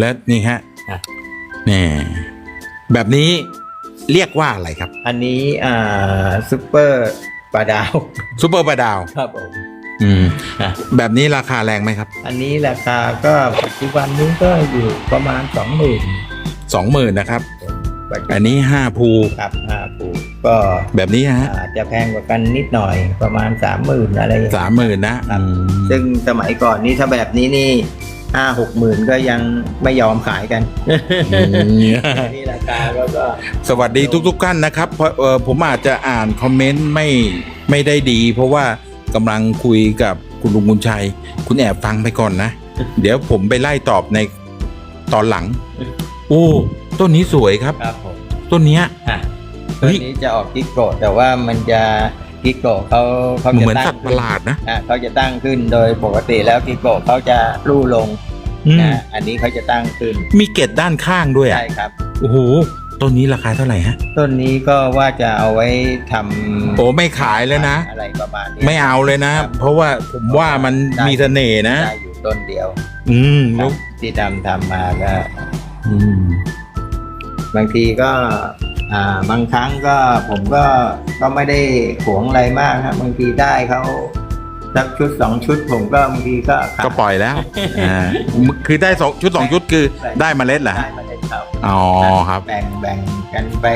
และนี่ฮะอะ นี่แบบนี้เรียกว่าอะไรครับอันนี้อ่าซุปเปอร์ปลาดาวซูเปอร์ปลาดาวครับผม อืมอะ แบบนี้ราคาแรงไหมครับอันนี้ราคาก็ปัจจุบันนี้ก็อยู่ประมาณสองหมื่นสองหมื่นนะครับอันนี้ห้าภูครับห้าปูก็แบบนี้ฮะอาจจะแพงกว่ากันนิดหน่อยประมาณสามหมื่นอะไรอย่างเงี้ย สามหมื่นนะครับอืมซึ่งสมัยก่อนนี่ถ้าแบบนี้นี่ ห้าหกหมื่นก็ยังไม่ยอมขายกันอืมนี่ราคาก็ก็ สวัสดีทุกๆท่านนะครับเพราะเอ่อผมอาจจะอ่านคอมเมนต์ไม่ไม่ได้ดี เพราะว่ากำลังคุยกับคุณลุงบุญชัย คุณแอบฟังไปก่อนนะ เดี๋ยวผมไปไล่ตอบในตอนหลัง โอ้ต้นนี้สวยครับ ครับผมต้นเนี้ย อะเฮ้ตัวย นี้จะออกกิกโกะแต่ว่ามันจะ กิกโกะเขาเขาเหจะมือนตั้งสัตว์ประหลาดนะอะเขาจะตั้งขึ้นโดยปกติแล้วกิโกะเขาจะลู่ลงอืมนะอันนี้เขาจะตั้งขึ้น มีเกล็ดด้านข้างด้วยอะใช่ครับโอ้โหต้นนี้ราคาเท่าไหร่ฮะ ต้นนี้ก็ว่าจะเอาไว้ทำโอ้ไม่ขายแล้วนะ อะไรประมาณนี้ ไม่เอาเลยนะครับเพราะว่าผมว่ามันมีเสน่ห์นะได้อยู่ต้นเดียว อืมแล้วที่ทำทำมาก็อืมบางทีก็อ่า บางครั้งก็ผมก็ก็ไม่ได้หวงอะไรมากครับบางทีได้เขาสักชุดสองชุดผมก็บางทีก็ขายก็ปล่อยแล้วอ่าคือได้สองชุดสองชุดคือได้เมล็ดเหรอได้ฮะมาได้ครับอ๋อครับ แบ่งแบ่งกันไป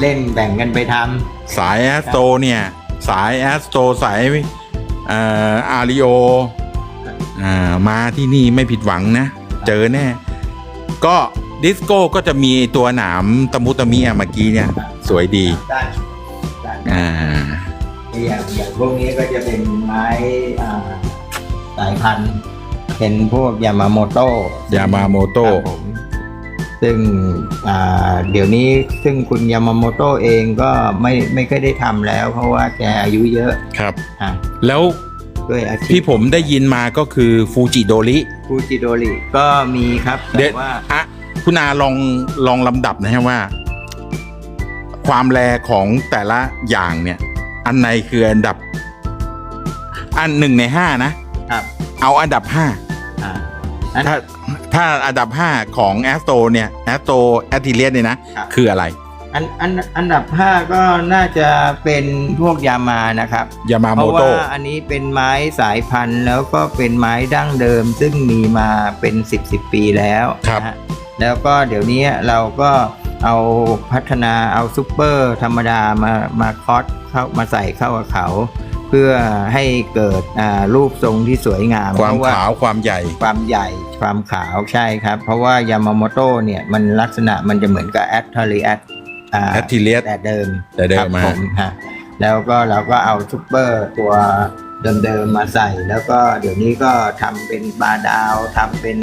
เล่นแบ่งกันไปทำสายแอสโตเนี่ย สายแอสโตสายเอ่ออาริโออ่ามาที่นี่ไม่ผิดหวังนะ เจอแน่ ก็ ดิสโก้ก็จะมีตัวหนามตะมุตะมิอะเมื่อกี้เนี่ย สวยดีได้ได้อ่า อย่างอย่างพวกนี้ก็จะเป็นไม้อ่าสายพันธุ์เป็นพวกยามาโมโต้ยามาโมโต้ครับผมซึ่งอ่าเดี๋ยวนี้ซึ่งคุณยามาโมโต้เองก็ไม่ไม่ค่อยได้ทำแล้ว เพราะว่าแกอายุเยอะครับ อะแล้วด้วยอาชีที่พผมได้ยินมาก็คือฟูจิโดริ ฟูจิโดริก็มีครับ เดี๋แต่ยว ว่า อะ คุณอาลองลองลำดับนะฮะว่า ความแรของแต่ละอย่างเนี่ย อันไหนคืออันดับ อันหนึ่งในห้านะครับ เอาอันดับห้าอ่าอัน ถ้าถ้าอันดับห้าของแอสโตเนี่ยแอสโตแอติเลียนเนี่ยนะครับ คืออะไร อันอันอันดับห้าก็น่าจะเป็นพวกยามานะครับ ยามาเพโมราะโตว่าอันนี้เป็นไม้สายพันธุ์แล้วก็เป็นไม้ดั้งเดิม ซึ่งมีมาเป็น 10บสปีแล้วครับนะฮะ แล้วก็เดี๋ยวนี้เราก็เอาพัฒนาเอาซุปเปอร์ธรรมดามามาคอสเข้ามาใส่เข้ากับเขา เพื่อให้เกิดอ่ารูปทรงที่สวยงามความเพระขาวความใหญ่ความใหญ่ความขาวใช่ครับ เพราะว่ายามาโมโตเนี่ยมันลักษณะมันจะเหมือนกับแอตทาริแอตแอตทิเลียสแต่เดิมแต่เดิมครับฮะผมฮะแล้วก็เราก็เอาซุปเปอร์ตัวเดิมๆมาใส่ แล้วก็เดี๋ยวนี้ก็ทำเป็นบาดาวทำเป็น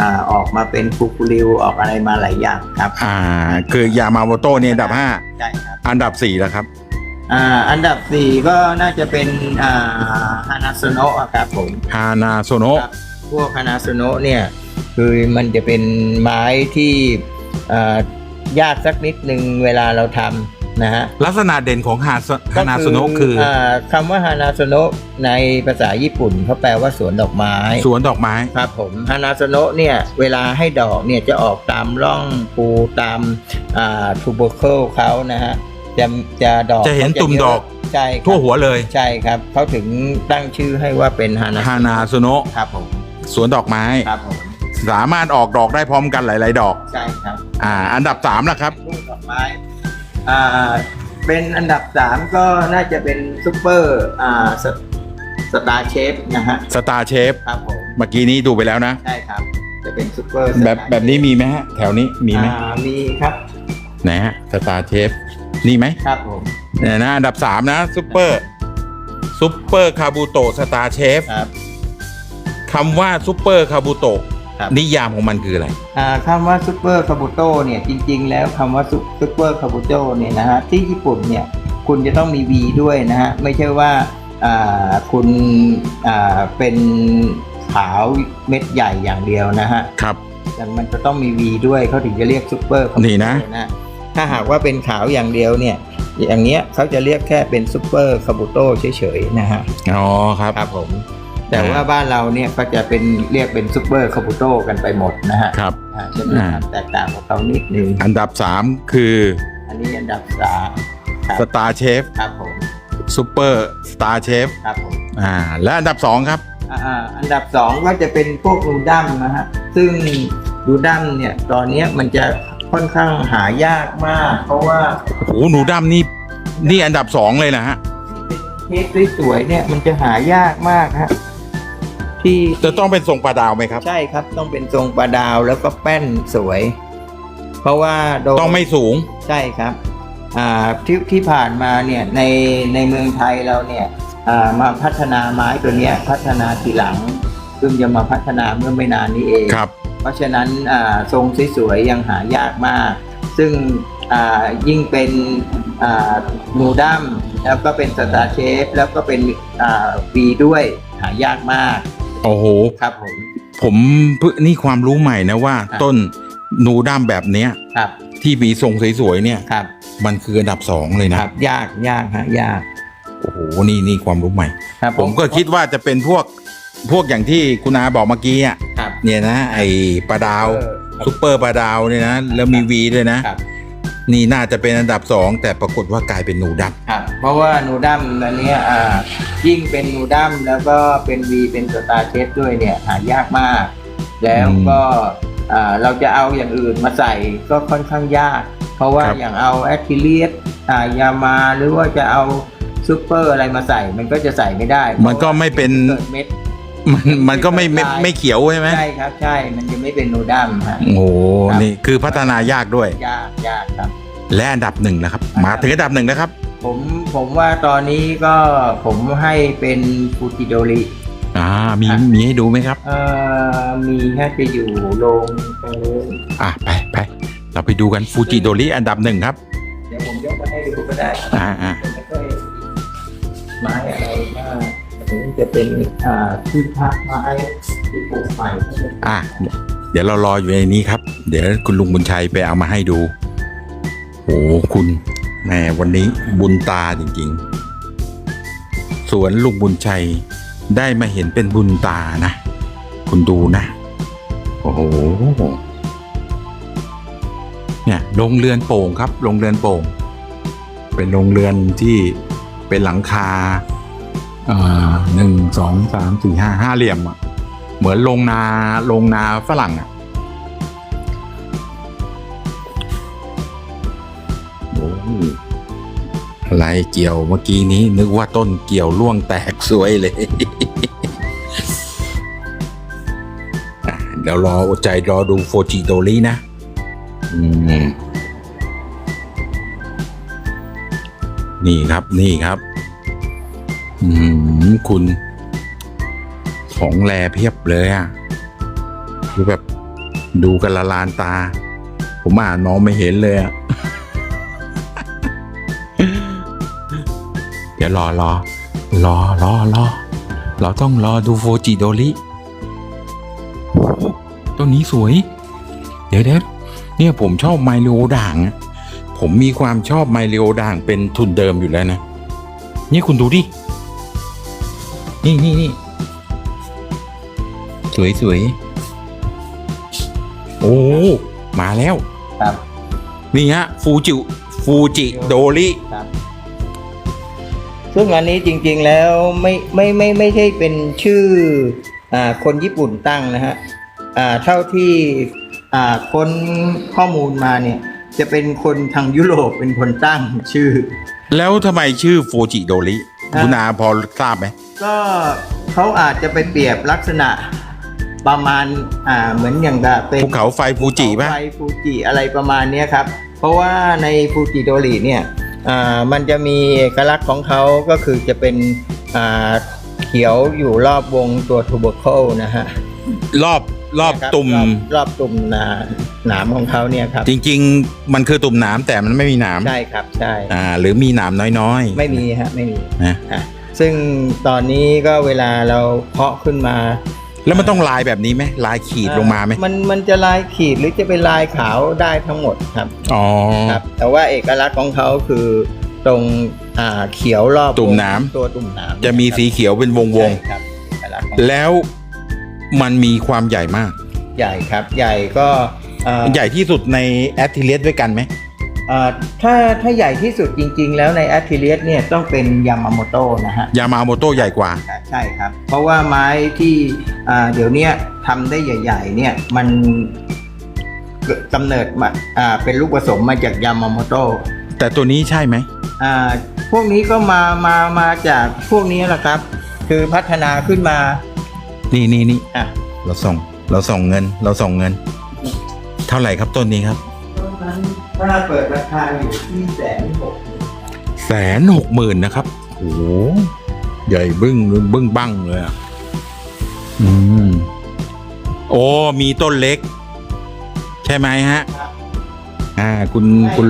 อ่าออกมาเป็นฟูฟูริวออกอะไรมาหลายอย่างครับอ่า คือยามาโมโตเนี่ยอันดับห้าใช่ครับอันดับสี่แล้วครับอ่าอันดับสี่ก็น่าจะเป็นอ่าฮานาโซโนะครับ ผมฮานาโซโนครับพวกฮานาโซโนะเนี่ยคือมันจะเป็นไม้ที่อ่ายากสักนิดนึงเวลาเราทำ นะฮะลักษณะเด่นของฮาฮานาโซโนะคืออาคำว่าฮานาโซโนะในภาษาญี่ปุ่นเขาแปลว่าสวนดอกไม้ สวนดอกไม้ครับผมฮานาโซโนะเนี่ยเวลาให้ดอกเนี่ยจะออกตามร่องปูตามอ่าทูเบอร์เคิลเขานะฮะจะจะดอกจะเห็นตุ่มดอกใช่ครับทั่วหัวเลยใช่ครับเขาถึงตั้งชื่อให้ว่าเป็นฮานาฮานาโซโนะครับผมสวนดอกไม้ครับผมสามารถออกดอกได้พร้อมกันหลาย ๆ ดอกใช่ครับอ่าอันดับสามละครับลูกดอกไม้ อ่าเป็นอันดับสามก็น่าจะเป็นซูเปอร์อ่าสสตาร์เชฟนะฮะสตาร์เชฟครับผมเมื่อกี้นี้ดูไปแล้วนะ ใช่ครับ จะเป็นซูเปอร์แบบแบบนี้มีไหมฮะ แถวนี้มีไหมอ่ามีครับไหนฮะสตาร์เชฟนี่ไหมครับผมเนี่ยนะอันดับสามนะซุปเปอร์ซุปเปอร์คาบูโตสตาร์เชฟครับคำว่าซุปเปอร์คาบูโต ครับ นิยามของมันคืออะไรอ่าคำว่าซูเปอร์คาบุโตเนี่ยจริง ๆ แล้วคำว่าซูเปอร์คาบุโตเนี่ยนะฮะที่ญี่ปุ่นเนี่ยคุณจะต้องมี V ด้วยนะฮะไม่ใช่ว่าอ่าคุณอ่าเป็นขาวเม็ดใหญ่อย่างเดียวนะฮะครับแต่มันจะต้องมี V ด้วยเขาถึงจะเรียกซูเปอร์นี่นะถ้าหากว่าเป็นขาวอย่างเดียวเนี่ยอย่างเงี้ยเขาจะเรียกแค่เป็นซูเปอร์คาบุโตเฉยๆนะฮะอ๋อครับ ครับผม แต่ว่าบ้านเราเนี่ยก็จะเป็นเรียกเป็นซูเปอร์คาบูโตกันไปหมดนะฮะครับอ่าจะมีความแตกต่างของเขานิดนึงอันดับสามคือ อันนี้อันดับสามครับสตาร์เชฟครับผมซูเปอร์สตาร์เชฟครับผมอ่าและอันดับสองครับอ่าอันดับสองก็จะเป็นพวกนูดัมนะฮะซึ่งนูดัมเนี่ยตอนเนี้ยมันจะค่อนข้างหายากมาก เพราะว่าโอ้โหหนูดำนี่นี่อันดับสองเลยนะฮะที่เป็นเทปสวยๆเนี่ยมันจะหายากมากฮะ ที่จะต้องเป็นทรงปลาดาวไหมครับ ใช่ครับต้องเป็นทรงปลาดาวแล้วก็แป้นสวย เพราะว่าโดยต้องไม่สูงใช่ครับอ่าที่ที่ผ่านมาเนี่ยในในเมืองไทยเราเนี่ยอ่ามาพัฒนาไม้ตัวเนี้ยพัฒนาทีหลังเพิ่งจะมาพัฒนาเมื่อไม่นานนี้เอง ครับ เพราะฉะนั้นอ่าทรงสวยๆยังหายากมาก ซึ่งอ่ายิ่งเป็นอ่านูดัมแล้วก็เป็นสตาร์เชฟแล้วก็เป็นอ่าวีด้วยหายากมาก โอ้โห ครับผม ผมเพิ่งนี่ความรู้ใหม่นะว่า ครับ ต้นหนูดำแบบเนี้ย ครับ ที่มีทรงสวยๆเนี่ย ครับ มันคืออันดับสองเลยคนะรับ ยากยากฮะยากโอ้โหนี่นี่ความรู้ใหม่ ครับผมก็คิดว่าจะเป็นพวกพวกอย่างที่คุณอาบอกเมื่อกี้อะครับ เนี่ยนะไอปลาดาวเออ ซุปเปอร์ปลาดาวเนี่ยนะแล้วมีวีด้วยนะครับ นี่น่าจะเป็นอันดับสองแต่ปรากฏว่ากลายเป็นหนูดำครับเพราะว่านูดัมอันเนี้ยอ่ายิ่งเป็นนูดัมแล้วก็เป็นวีเป็นสตาร์เชฟด้วยเนี่ยหายากมาก แล้วก็อ่าเราจะเอาอย่างอื่นมาใส่ก็ค่อนข้างยาก เพราะว่าอย่างเอาแอคทิเลียสอ่ายามาหรือว่าจะเอาซูเปอร์อะไรมาใส่มันก็จะใส่ไม่ได้มันก็ไม่เป็น เกิดเม็ด มันมันก็ไม่ไม่ไม่เขียวใช่ไหมใช่ครับใช่มันจะไม่เป็นนูดัมฮะโอ้โหครับนี่คือพัฒนายากด้วย ยากยากครับ และอันดับหนึ่งนะครับ มาถึงอันดับหนึ่งนะครับ ผมผมว่าตอนนี้ก็ผมให้เป็นฟูจิโดริอ่ามีอะมีให้ดูไหมครับ เอ่อมีแค่จะอยู่โรงตรงนู้นอะไปไปเราไปดูกันฟูจิโดริอันดับหนึ่งครับ เดี๋ยวผมยกมาให้ดูก็ได้อ่าอ่าผมไม่ค่อย จะเป็นอ่าที่พักไม้ที่ปลูกใหม่อะเดี๋ยวเรารออยู่ในนี้ครับ เดี๋ยวคุณลุงบุญชัยไปเอามาให้ดูโอ้คุณแหมวันนี้บุญตาจริงๆ สวนลุงบุญชัยได้มาเห็นเป็นบุญตานะ คุณดูนะ โอ้โหเนี่ยโรงเรือนโป่งครับโรงเรือนโป่ง เป็นโรงเรือนที่เป็นหลังคา หนึ่งสองสามสี่ห้าห้าเหลี่ยมอะเหมือนโรงนาโรงนาฝรั่งอะโอ้อะไรเกี่ยวเมื่อกี้นี้ นึกว่าต้นเกี่ยวล่วงแตกสวยเลยเดี๋ยวรออดใจรอดูโฟจิโดรินะ นี่ครับนี่ครับ คุณ ของแลเพียบเลยอะคือแบบดูกันละลานตา ผมอ่านมองไม่เห็นเลยอะเดี๋ยวรอรอรอรอรอเราต้องรอดูโฟจิโดริต้นนี้สวย เดี๋ยวเดี๋ยวเนี่ยผมชอบไมโลด่าง ผมมีความชอบไมโลด่างเป็นทุนเดิมอยู่แล้วนะ นี่คุณดูดิ นี่นี่นี่สวยสวยโอ้ มาแล้ว ครับ นี่ฮะ ฟูจิ ฟูจิโดริครับ ซึ่งอันนี้จริงๆแล้วไม่ไม่ไม่ไม่ใช่เป็นชื่ออ่าคนญี่ปุ่นตั้งนะฮะอ่าเท่าที่อ่าค้นข้อมูลมาเนี่ย จะเป็นคนทางยุโรปเป็นคนตั้งชื่อ แล้วทำไมชื่อฟูจิโดริอะ คุณอาพอทราบไหมก็เขาอาจจะไปเปรียบลักษณะประมาณอ่าเหมือนอย่างกับเป็นภูเขาไฟฟูจิป่ะไฟฟูจิอะไรประมาณเนี้ยครับ เพราะว่าในฟูจิโดริเนี่ยอ่ามันจะมีเอกลักษณ์ของเขาก็คือจะเป็นอ่าเขียวอยู่รอบวงตัวทูเบอร์เคิลนะฮะรอบรอบนะคตุ่มรอบรอบตุ่มหนา หนามของเขาเนี่ยครับจริง ๆ มันคือตุ่มหนามแต่มันไม่มีหนามใช่ครับใช่อ่าหรือมีหนามน้อยๆ ไม่มีฮะไม่มีนะอะซึ่งตอนนี้ก็เวลาเราเพาะขึ้นมาแล้วมันต้องลายแบบนี้ไหมลายขีดลงมาไหมมันมันจะลายขีดหรือจะเป็นลายขาวได้ทั้งหมดครับอ๋อครับแต่ว่าเอกลักษณ์ของเขาคือตรงอ่าเขียวรอบตุ่มหนาม ตัวตุ่มหนามจะมีสีเขียวเป็นวงวงใช่ครับเอกลักษณ์ของแล้วมันมีความใหญ่มาก ใหญ่ครับใหญ่ก็ เอ่อใหญ่ที่สุดในแอตทิเลสด้วยกันไหมเอ่อถ้าถ้าใหญ่ที่สุดจริง ๆ แล้วในแอ t ทิเลียสเนี่ยต้องเป็นยามาโมโตะนะฮะ ยามาโมโตใหญ่กว่า ใช่ครับ เพราะว่าไม้ที่อ่าเดี๋ยวเนี้ยทำได้ใหญ่ ๆ เนี่ยมันเกิดกำเนิดมาอ่าเป็นลูกผสมมาจากยามาโมโตะแต่ตัวนี้ใช่ไหมอ่าพวกนี้ก็มามามาจากพวกนี้แหละครับ คือพัฒนาขึ้นมานี่นี่นี่อะเราส่งเราส่งเงินเราส่งเงิน เท่าไหร่ครับต้นนี้ครับต้นนั้นถ้าเปิดราคาอยู่ที่แสนหกแสนหกหมื่นนะครับโอ้โหใหญ่บึ้งบึ้งบั้งเลยอะอืมโอ้มีต้นเล็ก ใช่ไหมฮะครับอ่า คุณคุณ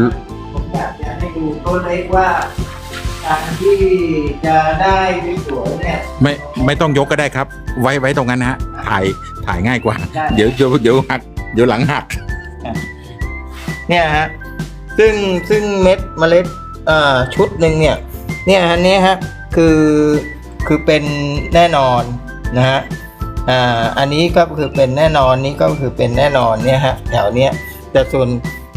ผมอยากจะให้ดูต้นเล็กว่าการที่จะได้สวยๆเนี่ย ไม่ไม่ต้องยกก็ได้ครับ ไว้ไว้ตรงนั้นนะฮะถ่ายถ่ายง่ายกว่า ได้ เดี๋ยวเดี๋ยวเดี๋ยวหักเดี๋ยวหลังหัก เนี่ยฮะซึ่งซึ่งเม็ดเมล็ดเอ่อชุดหนึ่งเนี่ยเนี่ยฮะเนี่ยฮะคือคือเป็นแน่นอนนะฮะอ่าอันนี้ก็คือเป็นแน่นอนนี้ก็คือเป็นแน่นอนเนี่ยฮะแถวเนี้ยแต่ส่วน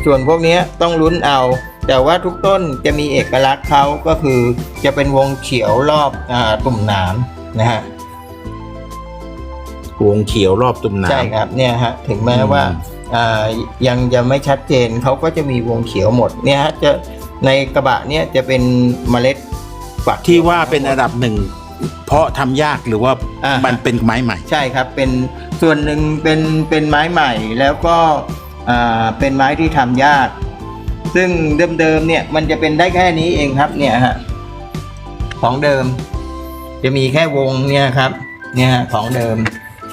ส่วนพวกเนี้ยต้องลุ้นเอา แต่ว่าทุกต้นจะมีเอกลักษณ์เขาก็คือจะเป็นวงเขียวรอบอ่าตุ่มหนามนะฮะวงเขียวรอบตุ่มน้ำใช่ครับเนี่ยฮะถึงแม้ว่า อืมอ่ายังจะไม่ชัดเจนเขาก็จะมีวงเขียวหมดเนี่ยฮะจะในกระบะเนี่ยจะเป็นเมล็ดฝักที่ว่าเป็นอันดับหนึ่ง เพราะทำยากหรือว่าอ่ามั มันเป็นไม้ใหม่ ใช่ครับ เป็นส่วนหนึ่งเป็นเป็นไม้ใหม่แล้วก็อ่าเป็นไม้ที่ทำยาก ซึ่งเดิมๆเนี่ยมันจะเป็นได้แค่นี้เองครับเนี่ยฮะของเดิม จะมีแค่วงเนี่ยครับ เนี่ยฮะของเดิม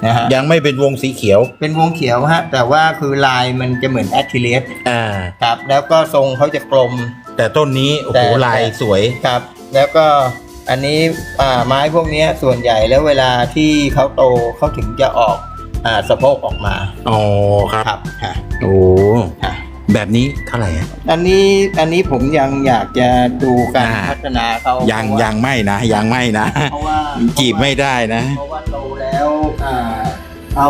นะฮะยังไม่เป็นวงสีเขียว เป็นวงเขียวฮะ แต่ว่าคือลายมันจะเหมือนแอคทิเลสอ่าครับ แล้วก็ทรงเขาจะกลม แต่ต้นนี้โอ้แต่โหลายสวยครับ แล้วก็อันนี้อ่าไม้พวกเนี้ยส่วนใหญ่แล้วเวลาที่เขาโตเขาถึงจะออกอ่าสะโพกออกมาอ๋อครับครับฮะโอ้ฮะแบบนี้เท่าไหร่อะอันนี้อันนี้ผมยังอยากจะดูการอ่าพัฒนาเขายังเพราะว่ายังไม่นะยังไม่นะเพราะว่าจีบไม่ได้นะเพราะว่าโต แล้วอ่าเขา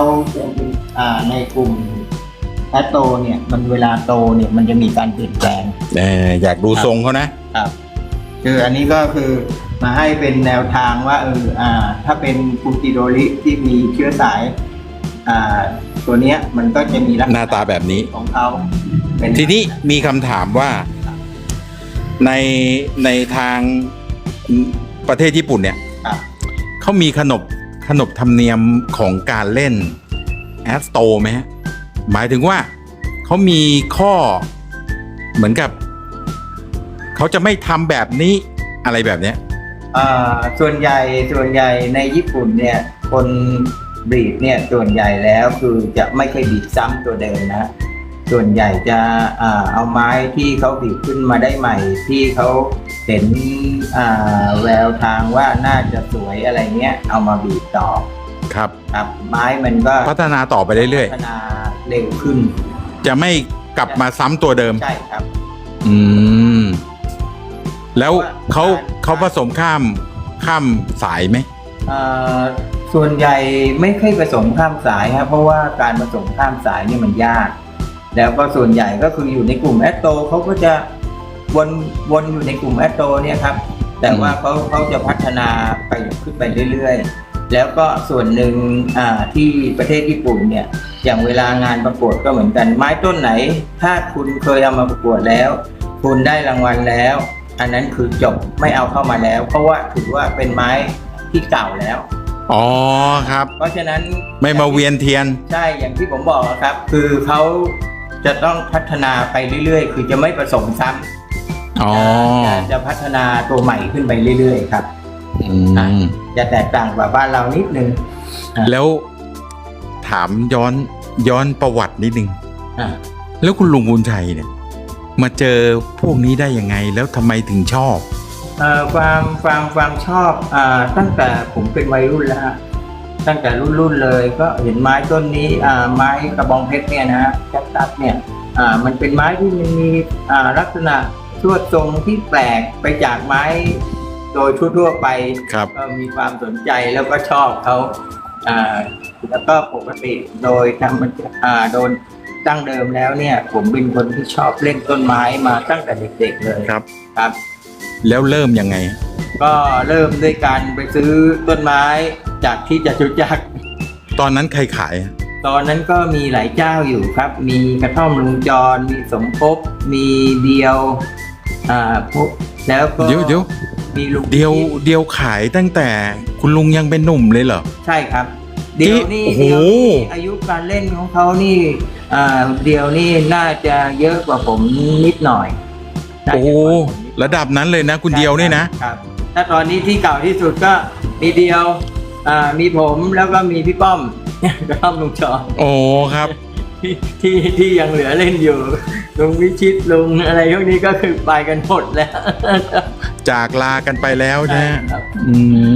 อ่าในกลุ่มแอตโตเนี่ย มันเวลาโตเนี่ยมันจะมีการเปลี่ยนแปลงเอออยากดูครับทรงเขานะครับ คืออันนี้ก็คือมาให้เป็นแนวทางว่าเอออ่า ถ้าเป็นฟูจิโดริที่มีเชื้อสาย อ่า ตัวเนี้ยมันก็จะมีลักษหณะน้าตาแบบนี้ของเขาเป็นทีนี้มีคำถามว่าในในทางประเทศญี่ปุ่นเนี่ยครับเขามีขนบ ขนบธรรมเนียมของการเล่นแอสโตไหมฮะหมายถึงว่าเขามีข้อเหมือนกับเขาจะไม่ทำแบบนี้อะไรแบบเนี้ยอ่าส่วนใหญ่ส่วนใหญ่ในญี่ปุ่นเนี่ยคนบีดเนี่ยส่วนใหญ่แล้วคือจะไม่เคยบีดซ้ำตัวเดิมนะ ส่วนใหญ่จะอ่าเอาไม้ที่เขาบีดขึ้นมาได้ใหม่ ที่เขาเห็นอ่าแววทางว่าน่าจะสวยอะไรเงี้ย เอามาบีดต่อครับครับ ไม้มันก็พัฒนาต่อไปเรื่อยพัฒนาเร็วขึ้นๆจะไม่กลับมาซ้ำตัวเดิมใช่ครับ อืม แล้วเขาว่าเขาผสมข้ามข้ามสายไหมเอ่อส่วนใหญ่ไม่เคยผสมข้ามสายครับเพราะว่าการผสมข้ามสายเนี่ยมันยาก แล้วก็ส่วนใหญ่ก็คืออยู่ในกลุ่มแอตโตเขาก็จะวนวนอยู่ในกลุ่มแอตโตเนี่ยครับ แต่ว่าเขาเขาจะพัฒนาไปขึ้นไปเรื่อยๆ แล้วก็ส่วนหนึ่งอ่าที่ประเทศญี่ปุ่นเนี่ย อย่างเวลางานประกวดก็เหมือนกัน ไม้ต้นไหน ถ้าคุณเคยเอามาประกวดแล้ว คุณได้รางวัลแล้ว อันนั้นคือจบไม่เอาเข้ามาแล้ว เพราะว่าถือว่าเป็นไม้ที่เก่าแล้วอ๋อครับ เพราะฉะนั้นไม่มาเวียนเทียน ใช่อย่างที่ผมบอกครับ คือเขา จะต้องพัฒนาไปเรื่อยๆ คือจะไม่ผสมซ้ำอ๋อจะจะพัฒนาตัวใหม่ขึ้นไปเรื่อยๆ ครับอืมจะแตกต่างกว่าบ้านเรานิดนึงแล้วถามย้อนย้อนประวัตินิดนึงอะแล้วคุณลุงบุญชัยเนี่ย มาเจอพวกนี้ได้ยังไง แล้วทำไมถึงชอบเอ่อความความความชอบอ่าตั้งแต่ผมเป็นวัยรุ่นแล้วฮะ ตั้งแต่รุ่นรุ่นๆเลยก็เห็นไม้ต้นนี้อ่าไม้กระบองเพชรเนี่ยนะฮะแคคตัสเนี่ยอ่ามันเป็นไม้ที่มันมีอ่าลักษณะชวดทรงที่แปลกไปจากไม้โดยทั่วๆไปครับก็มีความสนใจแล้วก็ชอบเขาอ่าแล้วก็ปกติโดยธรรมอ่าโดนตั้งเดิมแล้วเนี่ย ผมเป็นคนที่ชอบเล่นต้นไม้มาตั้งแต่เด็กๆเลยครับครับ แล้วเริ่มยังไง ก็เริ่มด้วยการไปซื้อต้นไม้ จากที่จตุจักรตอนนั้นใครขายตอนนั้นก็มีหลายเจ้าอยู่ครับ มีกระท่อมลุงจร มีสมภพมีเดียวอ่าพวกแล้วก็เดี๋ยวเดี๋ยวมีลุงเดียวเดียวขายตั้งแต่คุณลุงยังเป็นหนุ่มเลยเหรอ ใช่ครับ เดียวนี่โอ้โห เดียวนี่อายุการเล่นของเขานี่อ่าเดียวนี่น่าจะเยอะกว่าผมนิดหน่อยน่าโอ้จะเยอะกว่าผมนิดหน่อย ระดับนั้นเลยนะ คุณเดียวนี่นะ ครับ ถ้าตอนนี้ที่เก่าที่สุดก็มีเดียว อ่ามีผมแล้วก็มีพี่ป้อมกระท่อมลุงจรโอ้ครับ ที่ที่ที่ยังเหลือเล่นอยู่ลุงวิชิตลุงอะไรพวกนี้ก็คือไปกันหมดแล้วจากลากันไปแล้วนะครับอื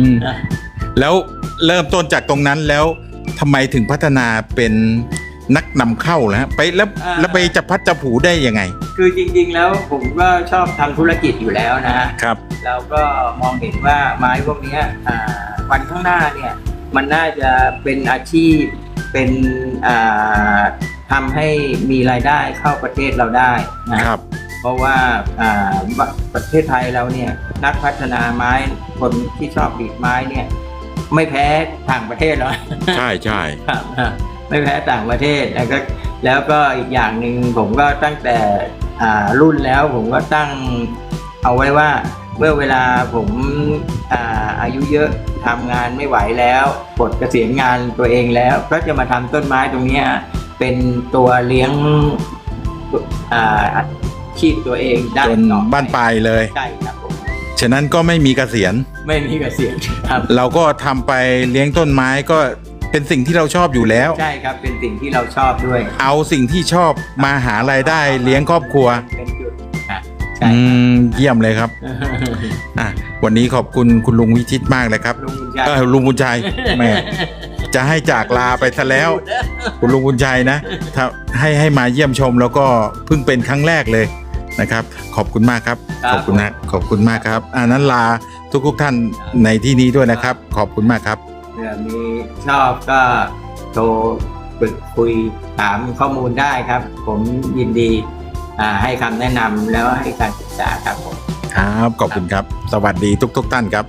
มแล้วเริ่มต้นจากตรงนั้นแล้วทำไมถึงพัฒนาเป็นนักนำเข้าแล้วฮะไปแล้วอ่าแล้วไปจับพัดจับผูได้ยังไงคือจริง ๆ แล้วผมก็ชอบทำธุรกิจอยู่แล้วนะฮะ ครับ เราก็มองเห็นว่าไม้พวกเนี้ยอ่า วันข้างหน้าเนี่ยมันน่าจะเป็นอาชีพเป็นอ่าทำให้มีรายได้เข้าประเทศเราได้นะครับ เพราะว่าอ่าประเทศไทยเราเนี่ยนักพัฒนาไม้คนที่ชอบดีดไม้เนี่ยไม่แพ้ต่างประเทศหรอกใช่ใช่ครับไม่แพ้ต่างประเทศแล้วก็แล้วก็อีกอย่างหนึ่งผมก็ตั้งแต่อ่ารุ่นแล้วผมก็ตั้งเอาไว้ว่า เมื่อเวลาผมอาอายุเยอะทำงานไม่ไหวแล้วปลดเกษียณงานตัวเองแล้ว ก็จะมาทำต้นไม้ตรงเนี้ยเป็นตัวเลี้ยงอ่าอาชีพตัวเองได้จนต่อไปบ้านปลายเลยใช่ครับผมฉะนั้นก็ไม่มีเกษียณไม่มีเกษียณครับ เราก็ทำไปเลี้ยงต้นไม้ก็เป็นสิ่งที่เราชอบอยู่แล้ว ใช่ครับเป็นสิ่งที่เราชอบด้วย เอาสิ่งที่ชอบมาหารายได้เลี้ยงครอบครัวเป็นจุดอะ ใช่อืครับมเยี่ยมเลยครับ อะวันนี้ขอบคุณคุณลุงวิชิตมากเลยครับลุงบุญชัยเออลุงบุญชัยแหม่จะให้จากลาไปซะแล้วคุณลุงบุญชัยนะถ้าให้ให้มาเยี่ยมชมแล้วก็เพิ่งเป็นครั้งแรกเลยนะครับ ขอบคุณมากครับ ขอบคุณนะขอบคุณมากครับอันนั้นลาทุกทุกๆท่านในที่นี้ด้วยนะครับ ขอบคุณมากครับ เผื่อมีชอบก็โทรปรึกคุยถามข้อมูลได้ครับ ผมยินดีอ่า ให้คำแนะนำแล้วให้การศึกษาครับผมครับขอบคุณครับ สวัสดีทุก ๆ ท่านครับ